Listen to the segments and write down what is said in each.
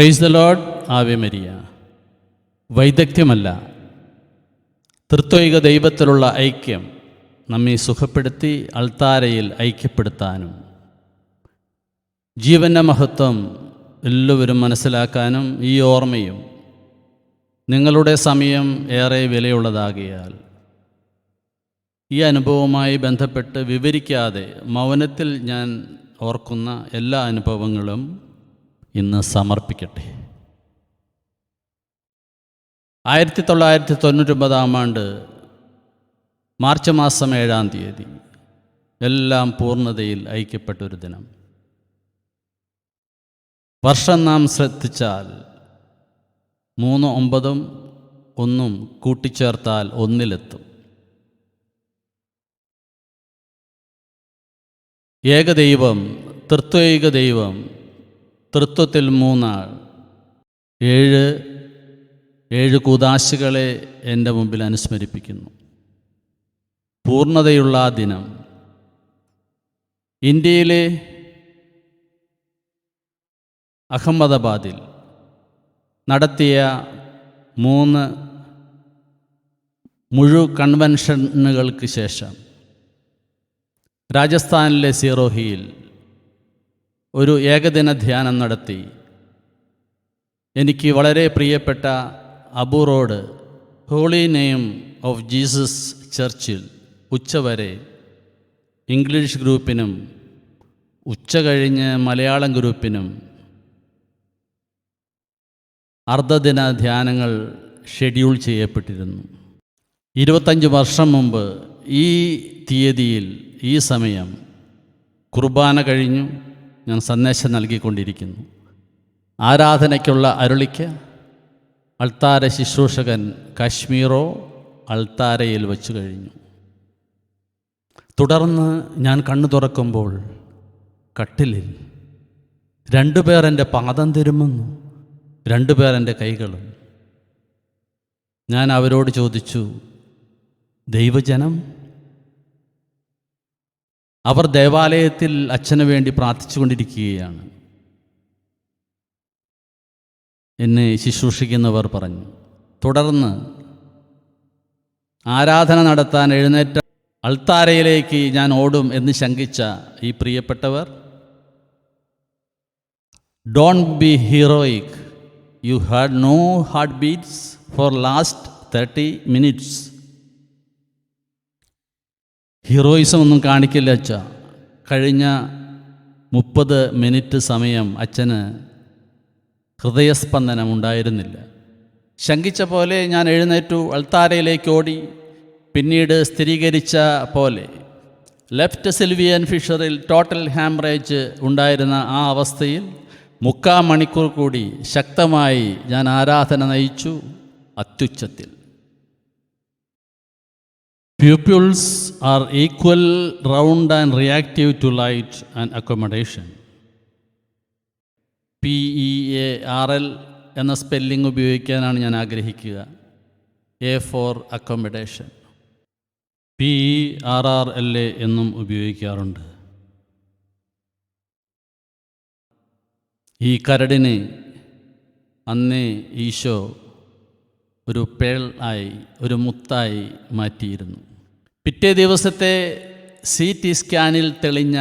Price the Lord Ave Maria വൈദഗ്ധ്യമല്ല. തൃത്വൈക ദൈവത്തിലുള്ള ഐക്യം നമ്മെ സുഖപ്പെടുത്തി അൾത്താരയിൽ ഐക്യപ്പെടുത്താനും ജീവന്റെ മഹത്വം എല്ലാവരും മനസ്സിലാക്കാനും ഈ ഓർമ്മയും നിങ്ങളുടെ സമയം ഏറെ വിലയുള്ളതാകിയാൽ ഈ അനുഭവവുമായി ബന്ധപ്പെട്ട് വിവരിക്കാതെ മൗനത്തിൽ ഞാൻ ഓർക്കുന്ന എല്ലാ അനുഭവങ്ങളും ഇന്ന് സമർപ്പിക്കട്ടെ. ആയിരത്തി തൊള്ളായിരത്തി തൊണ്ണൂറ്റൊമ്പതാം ആണ്ട് മാർച്ച് മാസം ഏഴാം തീയതി എല്ലാം പൂർണതയിൽ ഐക്യപ്പെട്ടൊരു ദിനം. വർഷം നാം ശ്രദ്ധിച്ചാൽ മൂന്ന് ഒമ്പതും ഒന്നും കൂട്ടിച്ചേർത്താൽ ഒന്നിലെത്തും. ഏകദൈവം തൃത്വൈക ദൈവം തൃത്വത്തിൽ മൂന്നാൾ. ഏഴ് ഏഴ് കൂതാശികളെ എന്റെ മുമ്പിൽ അനുസ്മരിപ്പിക്കുന്നു. പൂർണതയുള്ള ആ ദിനം. ഇന്ത്യയിലെ അഹമ്മദാബാദിൽ നടത്തിയ മൂന്ന് മുഴു കൺവെൻഷനുകൾക്ക് ശേഷം രാജസ്ഥാനിലെ സിറോഹിയിൽ ഒരു ഏകദിന ധ്യാനം നടത്തി. എനിക്ക് വളരെ പ്രിയപ്പെട്ട Abu Road holy name of Jesus ചർച്ചിൽ ഉച്ചവരെ ഇംഗ്ലീഷ് ഗ്രൂപ്പിനും ഉച്ച കഴിഞ്ഞ് മലയാളം ഗ്രൂപ്പിനും അർദ്ധദിന ധ്യാനങ്ങൾ ഷെഡ്യൂൾ ചെയ്യപ്പെട്ടിരുന്നു. ഇരുപത്തഞ്ച് വർഷം മുമ്പ് ഈ തീയതിയിൽ ഈ സമയം കുർബാന കഴിഞ്ഞു. ഞാൻ സന്ദേശം നൽകിക്കൊണ്ടിരിക്കുന്നു. ആരാധനയ്ക്കുള്ള അരുളിക്ക് അൾത്താര ശുശ്രൂഷകൻ കാശ്മീറോ അൾത്താരയിൽ വച്ചു കഴിഞ്ഞു. തുടർന്ന് ഞാൻ കണ്ണു തുറക്കുമ്പോൾ കട്ടിലിൽ രണ്ടുപേർ എന്റെ പാദം തിരുമുന്നു രണ്ടുപേർ എന്റെ കൈകളും ഞാൻ അവരോട് ചോദിച്ചു ദൈവജനം അവർ ദേവാലയത്തിൽ അച്ഛന് വേണ്ടി പ്രാർത്ഥിച്ചുകൊണ്ടിരിക്കുകയാണ്. എന്നെ ശുശ്രൂഷിക്കുന്നവർ പറഞ്ഞു തുടർന്ന് ആരാധന നടത്താൻ എഴുന്നേറ്റ അൾത്താരയിലേക്ക് ഞാൻ ഓടും എന്ന് ശങ്കിച്ച ഈ പ്രിയപ്പെട്ടവർ don't be heroic you had no heartbeats for last thirty minutes heroism ഒന്നും കാണിക്കില്ല അച്ഛ. കഴിഞ്ഞ മുപ്പത് മിനിറ്റ് സമയം അച്ഛന് ഹൃദയസ്പന്ദനം ഉണ്ടായിരുന്നില്ല ശങ്കിച്ച പോലെ ഞാൻ എഴുന്നേറ്റു അൾത്താരയിലേക്ക് ഓടി പിന്നീട് സ്ഥിരീകരിച്ച പോലെ. ലെഫ്റ്റ് സിൽവിയൻ ഫിഷറിൽ ടോട്ടൽ ഹാമറേജ് ഉണ്ടായിരുന്ന ആ അവസ്ഥയിൽ മുക്കാ മണിക്കൂർ കൂടി ശക്തമായി ഞാൻ ആരാധന നയിച്ചു അത്യുച്ചത്തിൽ. Pupils are equal, round, and reactive to light and accommodation. P E A R L എന്ന സ്പെല്ലിംഗ് ഉപയോഗിക്കാനാണ് ഞാൻ ആഗ്രഹിക്കുക. A for accommodation P E R R L A എന്നും ഉപയോഗിക്കാറുണ്ട്. ഈ കരടിനെ അന്നേ ഈശോ ഒരു പേൾ ആയി ഒരു മുത്തായി മാറ്റിയിരുന്നു. പിറ്റേ ദിവസത്തെ സി ടി സ്കാനിൽ തെളിഞ്ഞ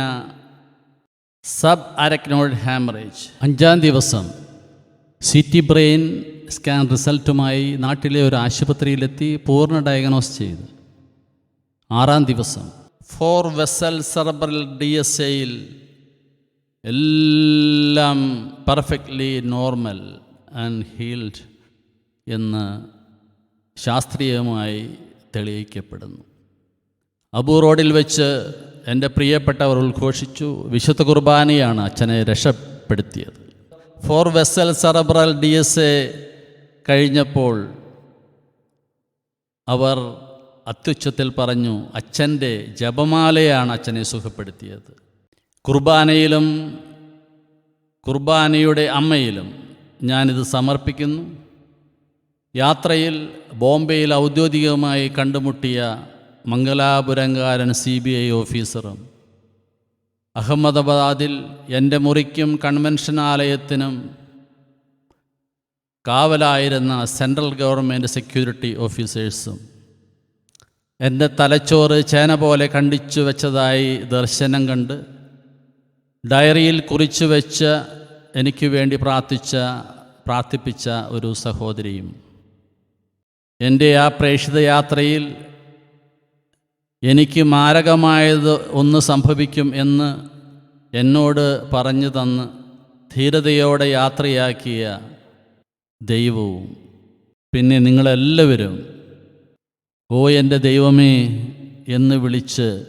സബ് അരക്നോഡ് ഹാമറേജ് അഞ്ചാം ദിവസം സി ടി ബ്രെയിൻ സ്കാൻ റിസൾട്ടുമായി നാട്ടിലെ ഒരു ആശുപത്രിയിലെത്തി പൂർണ ഡയഗ്നോസ് ചെയ്തു. ആറാം ദിവസം four vessel cerebral D S എയിൽ എല്ലാം പെർഫെക്റ്റ്ലി നോർമൽ ആൻഡ് ഹീൽഡ് എന്ന് ശാസ്ത്രീയമായി തെളിയിക്കപ്പെടുന്നു. അബൂ റോഡിൽ വെച്ച് എന്റെ പ്രിയപ്പെട്ടവർ ഉദ്ഘോഷിച്ചു. വിശുദ്ധ കുർബാനയാണ് അച്ഛനെ രക്ഷപ്പെടുത്തിയത്. Four vessel cerebral D S A കഴിഞ്ഞപ്പോൾ അവർ അത്യുച്ചത്തിൽ പറഞ്ഞു അച്ഛന്റെ ജപമാലയാണ് അച്ഛനെ സുഖപ്പെടുത്തിയത്. കുർബാനയിലും കുർബാനയുടെ അമ്മയിലും ഞാനിത് സമർപ്പിക്കുന്നു. യാത്രയിൽ ബോംബെയിൽ ഔദ്യോഗികമായി കണ്ടുമുട്ടിയ മംഗലാപുരംകാരൻ സി ബി ഐ ഓഫീസറും അഹമ്മദാബാദിൽ എന്റെ മുറിക്കും കൺവെൻഷൻ ആലയത്തിനും കാവലായിരുന്ന സെൻട്രൽ ഗവൺമെന്റ് സെക്യൂരിറ്റി ഓഫീസേഴ്സും എന്റെ തലച്ചോറ് ചേന പോലെ കണ്ടിച്ചു വെച്ചതായി ദർശനം കണ്ട് ഡയറിയിൽ കുറിച്ചു വെച്ച എനിക്ക് വേണ്ടി പ്രാർത്ഥിച്ച പ്രാർത്ഥിപ്പിച്ച ഒരു സഹോദരിയും എന്റെ ആ പ്രേക്ഷിത യാത്രയിൽ എനിക്ക് മാരകമായത് ഒന്ന് സംഭവിക്കും എന്ന് എന്നോട് പറഞ്ഞു തന്ന് ധീരതയോടെ യാത്രയാക്കിയ ദൈവവും. പിന്നെ നിങ്ങളെല്ലാവരും ഓ എന്റെ ദൈവമേ എന്ന് വിളിച്ച്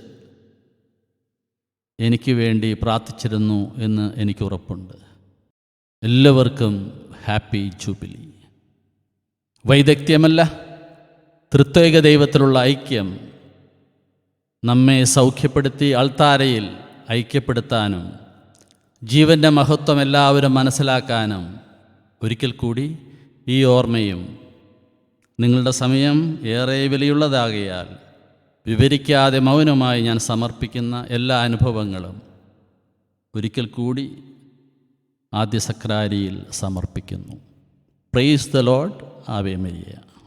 എനിക്ക് വേണ്ടി പ്രാർത്ഥിച്ചിരുന്നു എന്ന് എനിക്ക് ഉറപ്പുണ്ട്. എല്ലാവർക്കും ഹാപ്പി ജൂബിലി. വൈദഗ്ധ്യമല്ല തൃത്വേക ദൈവത്തിലുള്ള ഐക്യം നമ്മെ സൗഖ്യപ്പെടുത്തി അൾത്താരയിൽ ഐക്യപ്പെടുത്താനും ജീവന്റെ മഹത്വം എല്ലാവരും മനസ്സിലാക്കാനും ഒരിക്കൽ കൂടി ഈ ഓർമ്മയും നിങ്ങളുടെ സമയം ഏറെ വിലയുള്ളതാകിയാൽ വിവരിക്കാതെ മൗനമായി ഞാൻ സമർപ്പിക്കുന്ന എല്ലാ അനുഭവങ്ങളും ഒരിക്കൽ കൂടി ആദ്യ സക്രാരിയിൽ സമർപ്പിക്കുന്നു. Price the Lord Ave